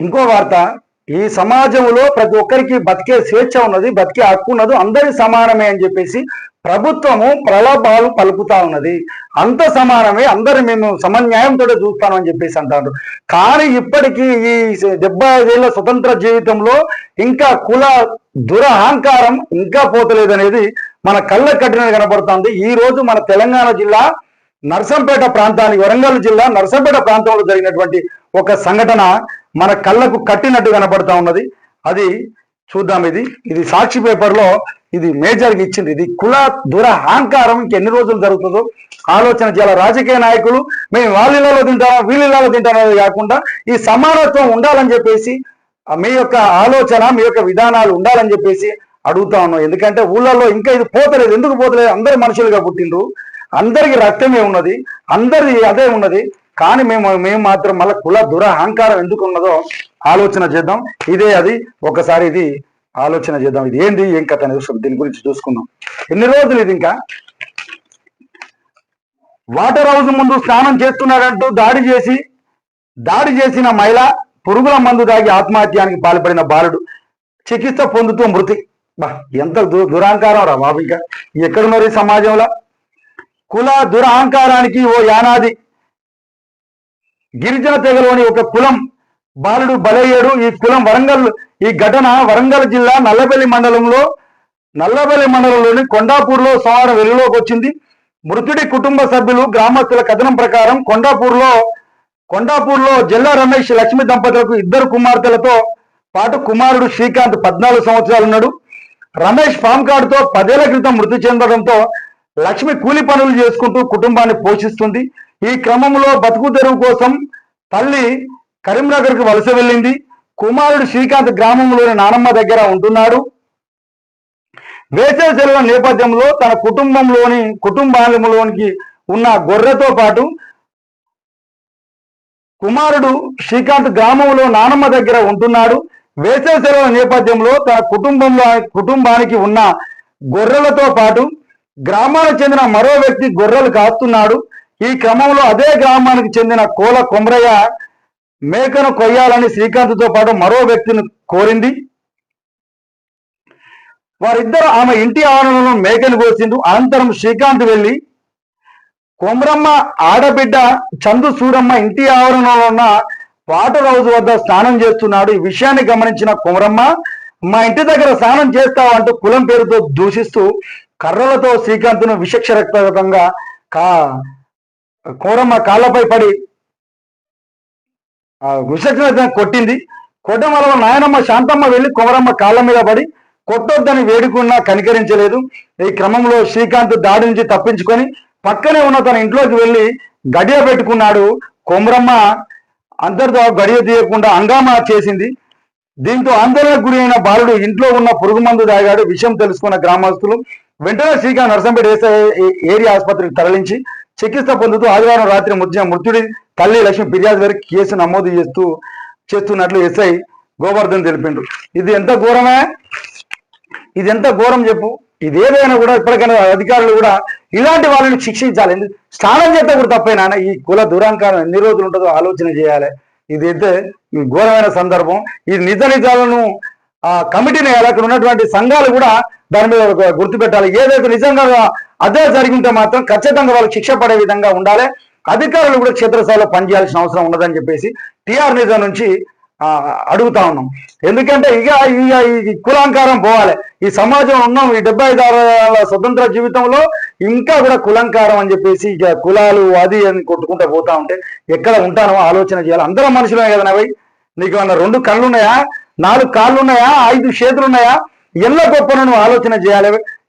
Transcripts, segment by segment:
ఇంకో వార్త ఈ సమాజంలో ప్రతి ఒక్కరికి బతికే స్వేచ్ఛ ఉన్నది బతికే హక్కు ఉన్నది అందరి సమానమే అని చెప్పేసి ప్రభుత్వము ప్రలోభాలు పలుకుతా ఉన్నది. అంత సమానమే అందరు మేము సమన్యాయంతో చూస్తామని చెప్పేసి అంటారు. కానీ ఇప్పటికీ ఈ డెబ్బై ఐదేళ్ళ స్వతంత్ర జీవితంలో ఇంకా కుల దురహంకారం ఇంకా పోతలేదు అనేది మన కళ్ళ కట్టిన కనబడుతుంది ఈ రోజు మన తెలంగాణ జిల్లా నర్సంపేట ప్రాంతానికి వరంగల్ జిల్లా నర్సంపేట ప్రాంతంలో జరిగినటువంటి ఒక సంఘటన మన కళ్ళకు కట్టినట్టు కనబడతా ఉన్నది. అది చూద్దాం ఇది. ఇది సాక్షి పేపర్లో ఇది మేజర్గా ఇచ్చింది. ఇది కుల దురహంకారం ఇంకెన్ని రోజులు జరుగుతుందో ఆలోచన చేయాలి? రాజకీయ నాయకులు మేము వాళ్ళిళ్ళలో తింటామా వీళ్ళిళ్ళలో తింటామా కాకుండా ఈ సమానత్వం ఉండాలని చెప్పేసి మీ యొక్క ఆలోచన మీ యొక్క విధానాలు ఉండాలని చెప్పేసి అడుగుతా ఉన్నాం. ఎందుకంటే ఊళ్ళల్లో ఇంకా ఇది పోతలేదు. ఎందుకు పోతలేదు? అందరు మనుషులుగా పుట్టిండ్రు. అందరికి రక్తమే ఉన్నది. అందరి అదే ఉన్నది. కానీ మేము మేము మాత్రం మళ్ళీ కుల దురహంకారం ఎందుకు ఉన్నదో ఆలోచన చేద్దాం. ఇదే అది ఒకసారి ఇది ఆలోచన చేద్దాం. ఇది ఏంది ఏం కథ అనేది చూస్తాం. దీని గురించి చూసుకుందాం. ఎన్ని రోజులు ఇది ఇంకా? వాటర్ హౌస్ ముందు స్నానం చేస్తున్నాడంటూ దాడి చేసి దాడి చేసిన మహిళ పురుగుల మందు దాగి ఆత్మహత్యానికి పాల్పడిన బాలుడు చికిత్స పొందుతూ మృతి. బా ఎంత దు దురహంకారం రా బాబు ఇంకా. ఎక్కడ మరి సమాజంలో? కుల దురహంకారానికి ఓ యానాది గిరిజన తెగలోని ఒక కులం బాలుడు బలయ్యాడు. ఈ కులం వరంగల్ ఈ ఘటన వరంగల్ జిల్లా నల్లబెల్లి మండలంలో నల్లబెల్లి మండలంలోని కొండాపూర్లో సోమవారం వెలుగులోకి వచ్చింది. మృతుడి కుటుంబ సభ్యులు గ్రామస్తుల కథనం ప్రకారం కొండాపూర్లో కొండాపూర్లో జిల్లా రమేష్ లక్ష్మి దంపతులకు ఇద్దరు కుమార్తెలతో పాటు కుమారుడు శ్రీకాంత్ పద్నాలుగు సంవత్సరాలు ఉన్నాడు రమేష్ పామ్ కార్డుతో పదేళ్ళ క్రితం మృతి చెందడంతో లక్ష్మి కూలి పనులు చేసుకుంటూ కుటుంబాన్ని పోషిస్తుంది. ఈ క్రమంలో బతుకు తెరువు కోసం తల్లి కరీంనగర్కు వలస వెళ్ళింది. కుమారుడు శ్రీకాంత్ గ్రామంలోని నానమ్మ దగ్గర ఉంటున్నాడు. వేసవి సెలవుల నేపథ్యంలో తన కుటుంబంలోని కుటుంబాలలోనికి ఉన్న గొర్రెతో పాటు కుమారుడు శ్రీకాంత్ గ్రామంలో నానమ్మ దగ్గర ఉంటున్నాడు. వేసవి సెలవుల నేపథ్యంలో తన కుటుంబంలో కుటుంబానికి ఉన్న గొర్రెలతో పాటు గ్రామానికి చెందిన మరో వ్యక్తి గొర్రెలు కాస్తున్నాడు. ఈ క్రమంలో అదే గ్రామానికి చెందిన కోల కొమరయ్య మేకను కొయ్యాలని శ్రీకాంత్తో పాటు మరో వ్యక్తిని కోరింది. వారిద్దరు ఆమె ఇంటి ఆవరణలో మేకను కోసిండు అనంతరం శ్రీకాంత్ వెళ్ళి కొమరమ్మ ఆడబిడ్డ చందు సూరమ్మ ఇంటి ఆవరణలో ఉన్న వాటర్ హౌస్ వద్ద స్నానం చేస్తున్నాడు. ఈ విషయాన్ని గమనించిన కొమరమ్మ మా ఇంటి దగ్గర స్నానం చేస్తావంటూ కులం పేరుతో దూషిస్తూ కర్రలతో శ్రీకాంత్ను విషక్షరక్తంగా కా కోరమ్మ కాళ్ళపై పడి విషక్షణ కొట్టింది. కొట్టడం వల్ల నాయనమ్మ శాంతమ్మ వెళ్ళి కొమరమ్మ కాళ్ళ మీద పడి కొట్టొద్దని వేడుకున్నా కనికరించలేదు. ఈ క్రమంలో శ్రీకాంత్ దాడి నుంచి తప్పించుకొని పక్కనే ఉన్న తన ఇంట్లోకి వెళ్ళి గడియ పెట్టుకున్నాడు. కొమరమ్మ అందరితో గడియ తీయకుండా హంగామా చేసింది. దీంతో ఆందోళనకు గురి అయిన బాలుడు ఇంట్లో ఉన్న పురుగు మందు తాగాడు. విషయం తెలుసుకున్న గ్రామస్తులు వెంటనే శ్రీకాంత్ నర్సంపేట ఏరియా ఆసుపత్రికి తరలించి చికిత్స పొందుతూ ఆదివారం రాత్రి మృతి మృతుడి తల్లి లక్ష్మి ఫిర్యాదు గారికి కేసు నమోదు చేస్తూ చేస్తున్నట్లు ఎస్ఐ గోవర్ధన్ తెలిపిండు ఇది ఎంత ఘోరమే? ఇది ఎంత ఘోరం చెప్పు. ఇది ఏదైనా కూడా ఇప్పటికైనా అధికారులు కూడా ఇలాంటి వాళ్ళని శిక్షించాలి. స్నానం చేస్తే కూడా తప్పైనా? ఈ కుల దురాంకారం ఎన్ని రోజులు ఉంటుందో ఆలోచన చేయాలి. ఇది అయితే ఘోరమైన సందర్భం. ఈ నిజ నిజాలను కమిటీని వేయాలి. అక్కడ ఉన్నటువంటి సంఘాలు కూడా దాని మీద గుర్తు గుర్తుపెట్టాలి. ఏదైతే నిజంగా అదే జరిగింటే మాత్రం ఖచ్చితంగా వాళ్ళు శిక్ష పడే విధంగా ఉండాలి. అధికారులు కూడా క్షేత్రస్థాయిలో పనిచేయాల్సిన అవసరం ఉన్నదని చెప్పేసి టిఆర్ నిజం నుంచి అడుగుతా ఉన్నాం. ఎందుకంటే ఇక ఇక ఈ కులంకారం పోవాలి. ఈ సమాజం ఉన్నాం. ఈ డెబ్బై ఐదు స్వతంత్ర జీవితంలో ఇంకా కూడా కులంకారం అని చెప్పేసి ఇక కులాలు అది అని కొట్టుకుంటూ పోతా ఉంటే ఎక్కడ ఉంటానో ఆలోచన చేయాలి. అందరం మనుషులే కదా నవి నీకు ఏమన్నా రెండు కళ్ళు ఉన్నాయా నాలుగు కాళ్ళు ఉన్నాయా ఐదు చేతులు ఉన్నాయా ఎన్నో గొప్పను నువ్వు ఆలోచన చేయాలి.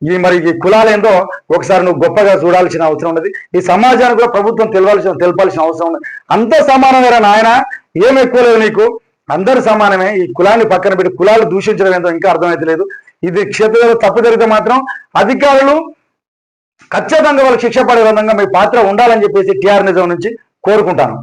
ఈ మరి ఈ కులాలేందో ఒకసారి నువ్వు గొప్పగా చూడాల్సిన అవసరం ఉన్నది. ఈ సమాజానికి కూడా ప్రభుత్వం తెలవాల్సిన తెలపాల్సిన అవసరం ఉంది అంత సమానమేరా నాయన. ఏం ఎక్కువ లేదు నీకు? అందరు సమానమే. ఈ కులాన్ని పక్కన పెట్టి కులాలు దూషించడం ఏంటో ఇంకా అర్థమైతలేదు ఇది క్షేత్రంలో తప్పు జరిగితే మాత్రం అధికారులు ఖచ్చితంగా వాళ్ళకి శిక్ష పడే విధంగా మీ పాత్ర ఉండాలని చెప్పేసి టిఆర్ నిజం నుంచి కోరుకుంటాను.